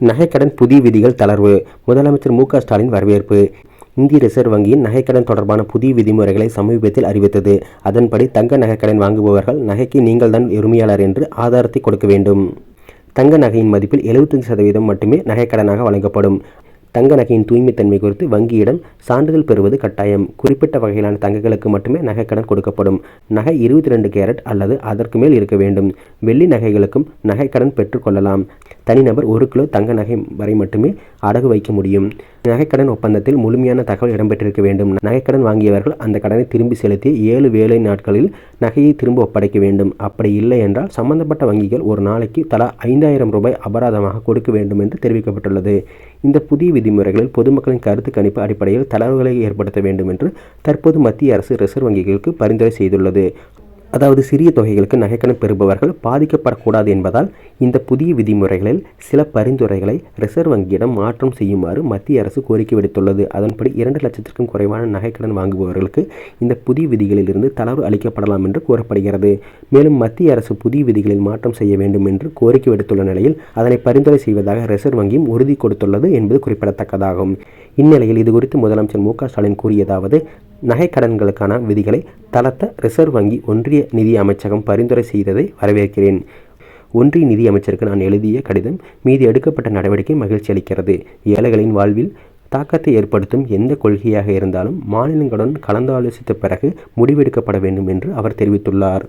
நகைக்கடன் புதிய விதிகள் தளர்வு. முதலமைச்சர் மு க ஸ்டாலின் வரவேற்பு. இந்திய ரிசர்வ் வங்கியின் நகைக்கடன் தொடர்பான புதிய விதிமுறைகளை சமீபத்தில் அறிவித்தது. அதன்படி தங்க நகைக்கடன் வாங்குபவர்கள் நகைக்கு நீங்கள்தான் உரிமையாளர் என்று ஆதாரத்தை கொடுக்க வேண்டும். தங்க நகையின் மதிப்பில் 75% சதவீதம் மட்டுமே நகைக்கடனாக வழங்கப்படும். தங்க நகையின் தூய்மைத்தன்மை குறித்து வங்கியிடம் சான்றிதழ் பெறுவது கட்டாயம். குறிப்பிட்ட வகையிலான தங்கங்களுக்கு மட்டுமே நகைக்கடன் கொடுக்கப்படும். நகை இருபத்தி ரெண்டு கேரட் அல்லது அதற்கு மேல் இருக்க வேண்டும். வெள்ளி நகைகளுக்கும் நகைக்கடன் பெற்றுக்கொள்ளலாம் தனிநபர் ஒரு கிலோ தங்க நகை வரை மட்டுமே அடகு வைக்க முடியும். நகைக்கடன் ஒப்பந்தத்தில் முழுமையான தகவல் இடம்பெற்றிருக்க வேண்டும். நகைக்கடன் வாங்கியவர்கள் அந்த கடனை திரும்பி செலுத்தி ஏழு வேலை நாட்களில் நகையை திரும்ப ஒப்படைக்க வேண்டும். அப்படி இல்லை என்றால் சம்பந்தப்பட்ட வங்கிகள் ஒரு நாளைக்கு தலா ஐந்தாயிரம் ரூபாய் அபராதமாக கொடுக்க வேண்டும் என்று தெரிவிக்கப்பட்டுள்ளது. இந்த புதிய விதிமுறைகளில் பொதுமக்களின் கருத்து கணிப்பு அடிப்படையில் தளர்வுகளை ஏற்படுத்த வேண்டும் என்று தற்போது மத்திய அரசு ரிசர்வ் வங்கிகளுக்கு பரிந்துரை செய்துள்ளது. அதாவது சிறிய தொகைகளுக்கு நகைக்கடன் பெறுபவர்கள் பாதிக்கப்படக்கூடாது என்பதால் இந்த புதிய விதிமுறைகளில் சில பரிந்துரைகளை ரிசர்வ் வங்கியிடம் மாற்றம் செய்யுமாறு மத்திய அரசு கோரிக்கை விடுத்துள்ளது. அதன்படி இரண்டு லட்சத்திற்கும் குறைவான நகைக்கடன் வாங்குபவர்களுக்கு இந்த புதிய விதிகளில் இருந்து தளர்வு அளிக்கப்படலாம் என்று கூறப்படுகிறது. மேலும் மத்திய அரசு புதிய விதிகளில் மாற்றம் செய்ய வேண்டும் என்று கோரிக்கை விடுத்துள்ள நிலையில் அதனை பரிந்துரை செய்வதாக ரிசர்வ் வங்கியும் உறுதி கொடுத்துள்ளது என்பது குறிப்பிடத்தக்கதாகும். இந்நிலையில் இதுகுறித்து முதலமைச்சர் மு க ஸ்டாலின் கூறியதாவது நகைக்கடன்களுக்கான விதிகளை தளர்த்த ரிசர்வ் வங்கி ஒன்றிய நிதி அமைச்சகம் பரிந்துரை செய்ததை வரவேற்கிறேன். ஒன்றிய நிதி அமைச்சருக்கு நான் எழுதிய கடிதம் மீது எடுக்கப்பட்ட நடவடிக்கை மகிழ்ச்சி அளிக்கிறது. ஏழைகளின் வாழ்வில் தாக்கத்தை ஏற்படுத்தும் எந்த கொள்கையாக இருந்தாலும் மாநிலங்களுடன் கலந்தாலோசித்த பிறகு முடிவெடுக்கப்பட வேண்டும் என்று அவர் தெரிவித்துள்ளார்.